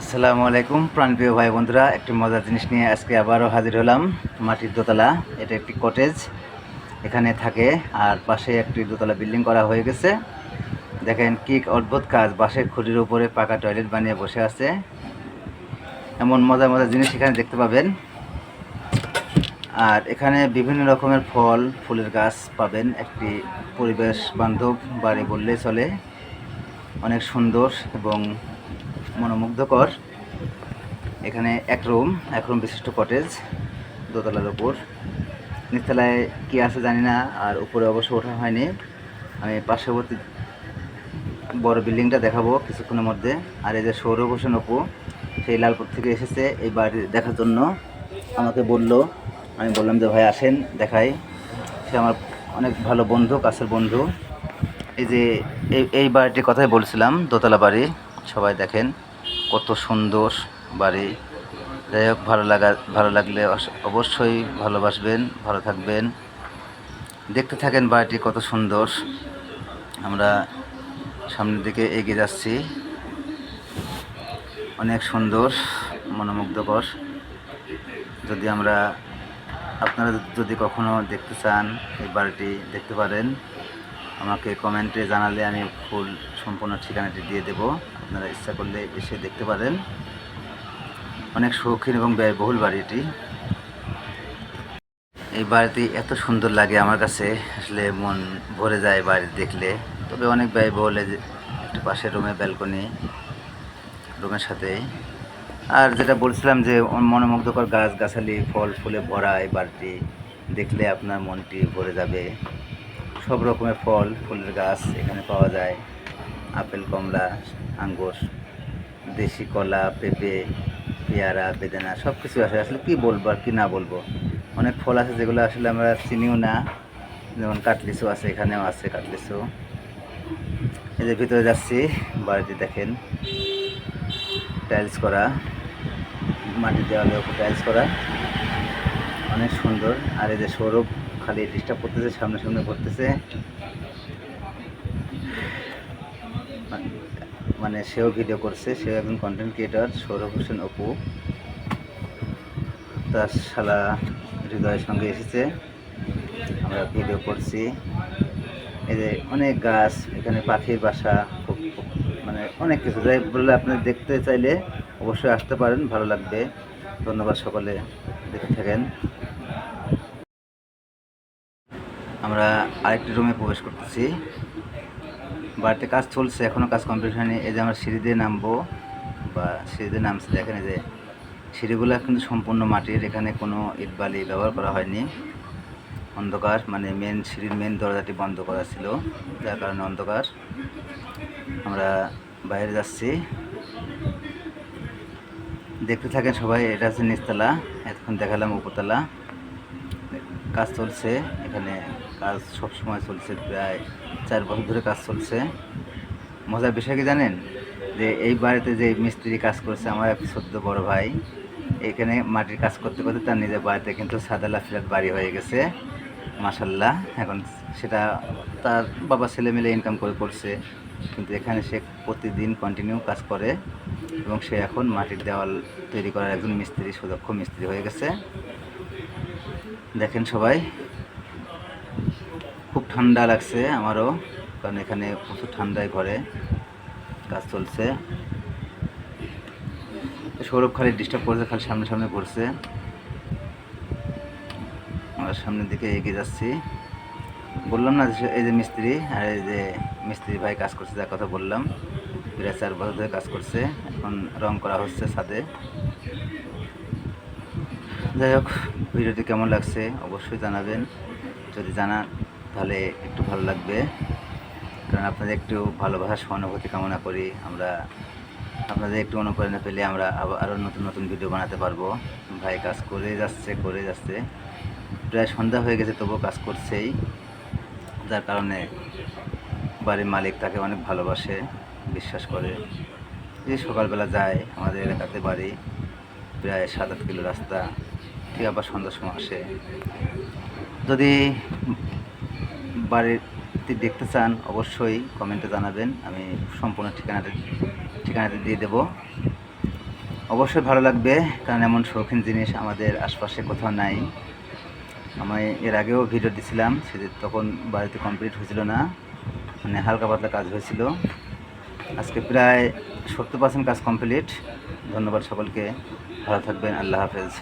আসসালামু আলাইকুম, প্রাণপ্রিয় ভাই বন্ধুরা। একটি মজার জিনিস নিয়ে আজকে আবারও হাজির হলাম মাটির দোতলা। এটা একটি কটেজ এখানে থাকে, আর পাশে একটি দোতলা বিল্ডিং করা হয়ে গেছে। দেখেন কি অদ্ভুত কাজ, বাঁশের খুঁটির উপরে পাকা টয়লেট বানিয়ে বসে আছে। এমন মজার মজার জিনিস এখানে দেখতে পাবেন। আর এখানে বিভিন্ন রকমের ফল, ফুলের গাছ পাবেন। একটি পরিবেশ বান্ধব, বাড়ি বললে চলে। অনেক সুন্দর এবং মনোমুগ্ধকর। এখানে এক রুম এক রুম বিশিষ্ট কটেজ দোতলার উপর। নিচতলায় কি আছে জানি না, আর উপরে অবশ্য ওঠা হয়নি। আমি পার্শ্ববর্তী বড় বিল্ডিংটা দেখাবো কিছুক্ষণের মধ্যে। আর এই যে সৌরভ হোসেন অপু সেই লালপুর থেকে এসেছে এই বাড়ি দেখার জন্য। আমাকে বলল, আমি বললাম যে, ভাই, আসেন, দেখাই। সে আমার অনেক ভালো বন্ধু, কাছের বন্ধু। এই যে, এই এই বাড়িটির কথাই বলছিলাম, দোতলা বাড়ি, সবাই দেখেন। কত সুন্দর বাড়ি। যাই হোক, ভালো লাগা, ভালো লাগলে অবশ্যই ভালোবাসবেন, ভালো থাকবেন। দেখতে থাকেন বাড়িটি কত সুন্দর। আমরা সামনের দিকে এগিয়ে যাচ্ছি। অনেক সুন্দর, মনোমুগ্ধকর। যদি আমরা, আপনারা যদি কখনো দেখতে চান এই বাড়িটি, দেখতে পারেন। আমাকে কমেন্টে জানালে আমি ফুল সম্পূর্ণ ঠিকানাটি দিয়ে দেব। আপনারা ইচ্ছা করলে এসে দেখতে পারেন। অনেক শৌখিন এবং ব্যয়বহুল বাড়ি এটি এই বাড়িটি এত সুন্দর লাগে আমার কাছে। আসলে মন ভরে যায় বাড়ি দেখলে। তবে অনেক ব্যয়বহুল একটু পাশের রুমে ব্যালকনি, রুমের সাথে। আর যেটা বলছিলাম যে, মনোমুগ্ধকর গাছ গাছালি ফল ফুলে ভরা এই বাড়িটি দেখলে আপনার মনটি ভরে যাবে। সব রকমের ফল, ফুলের গাছ এখানে পাওয়া যায়। আপেল, কমলা, আঙ্গুর, দেশি কলা, পেঁপে, পেয়ারা, বেদানা সব কিছু আছে আসলে কী বলব আর কী না বলব? অনেক ফল আছে যেগুলো আসলে আমরা চিনিও না। যেমন কাটলিচু আছে, এখানেও আছে কাটলিচু। এই যে ভিতরে যাচ্ছি, বাড়িতে দেখেন টাইলস করা, মাটির দেওয়ালে উপর টাইলস করা। অনেক সুন্দর। আর এই যে সৌরভ খালি ডিস্টার্ব করতেছে সামনে সামনে ঘুরতেছে মানে সেও ভিডিও করছে, সেও একজন কন্টেন্ট ক্রিয়েটর সৌরভ হোসেন অপু। তার শালা হৃদয়ের সঙ্গে এসেছে। আমরা ভিডিও করছি। এই যে অনেক গাছ, এখানে পাখির বাসা মানে অনেক কিছু। যাই বললে আপনি দেখতে চাইলে অবশ্যই আসতে পারেন, ভালো লাগবে। ধন্যবাদ সকলে, দেখে থাকেন। আমরা আরেকটি রুমে প্রবেশ করতেছি। বাড়িতে কাজ চলছে এখনও কাজ কমপ্লিট হয়নি। এই যে আমরা সিঁড়ি দিয়ে নামবো, বা সিঁড়ি দিয়ে নামছি, দেখেন যে সিঁড়িগুলো কিন্তু সম্পূর্ণ মাটির, এখানে কোনো ইট বালি ব্যবহার করা হয়নি। অন্ধকার মানে মেন সিঁড়ির মেন দরজাটি বন্ধ করা ছিল, যার কারণে অন্ধকার। আমরা বাইরে যাচ্ছি। দেখতে থাকেন সবাই, এটা হচ্ছে নিচতলা, এতক্ষণ দেখালাম উপতলা কাজ চলছে, এখানে কাজ সব সময় চলছে, প্রায় চার বছর ধরে কাজ চলছে। মজার বিষয় কি জানেন? যে এই বাড়িতে যে মিস্ত্রি কাজ করছে, আমার এক সদ্য বড় ভাই, এখানে মাটির কাজ করতে করতে তার নিজের বাড়িতে কিন্তু সাদালা ফ্ল্যাট বাড়ি হয়ে গেছে। মাসাল্লাহ এখন সেটা তার বাবা ছেলে মিলে ইনকাম করে করছে, কিন্তু এখানে সে প্রতিদিন কন্টিনিউ কাজ করে এবং সে এখন মাটির দেওয়াল তৈরি করার একজন মিস্ত্রি, সুদক্ষ মিস্ত্রি হয়ে গেছে। দেখেন সবাই খুব ঠান্ডা লাগছে আমারও, কারণ এখানে প্রচুর ঠান্ডায় ঘরে কাজ চলছে। সৌরভ খালি ডিস্টার্ব করছে, খালি সামনে সামনে ঘুরছে। আমরা সামনের দিকে এগিয়ে যাচ্ছি। বললাম না এই যে মিস্ত্রি আর এই যে মিস্ত্রি ভাই কাজ করছে যার কথা বললাম। প্রায় চার বছর ধরে কাজ করছে, এখন রং করা হচ্ছে ছাদে। যাই হোক, ভিডিওটি কেমন লাগছে অবশ্যই জানাবেন। যদি জানান তাহলে একটু ভালো লাগবে। কারণ আপনাদের একটু ভালোবাসা, সহানুভূতি কামনা করি। আমরা আপনাদের একটু অনুপ্রেরণা পেলে আমরা আরও নতুন নতুন ভিডিও বানাতে পারব। ভাই কাজ করে যাচ্ছে করে যাচ্ছে। প্রায় সন্ধ্যা হয়ে গেছে, তবুও কাজ করছেই। যার কারণে বাড়ির মালিক তাকে অনেক ভালোবাসে, বিশ্বাস করে। যে সকালবেলা যায় আমাদের এলাকাতে বাড়ি। প্রায় সাত আট কিলো রাস্তা। ঠিক আবার সন্ধ্যার সময় আসে। যদি বাড়িটি দেখতে চান, অবশ্যই কমেন্টে জানাবেন। আমি সম্পূর্ণ ঠিকানাটা ঠিকানাটা দিয়ে দেবো। অবশ্যই ভালো লাগবে, কারণ এমন শৌখিন জিনিস আমাদের আশপাশে কোথাও নাই। আমি এর আগেও ভিডিও দিছিলাম, সেটা তখন বাড়িতে কমপ্লিট হয়েছিল না। মানে হালকা পাতলা কাজ হয়েছিল। আজকে প্রায় সত্তর পার্সেন্ট কাজ কমপ্লিট ধন্যবাদ সকলকে। ভালো থাকবেন, আল্লাহ হাফেজ।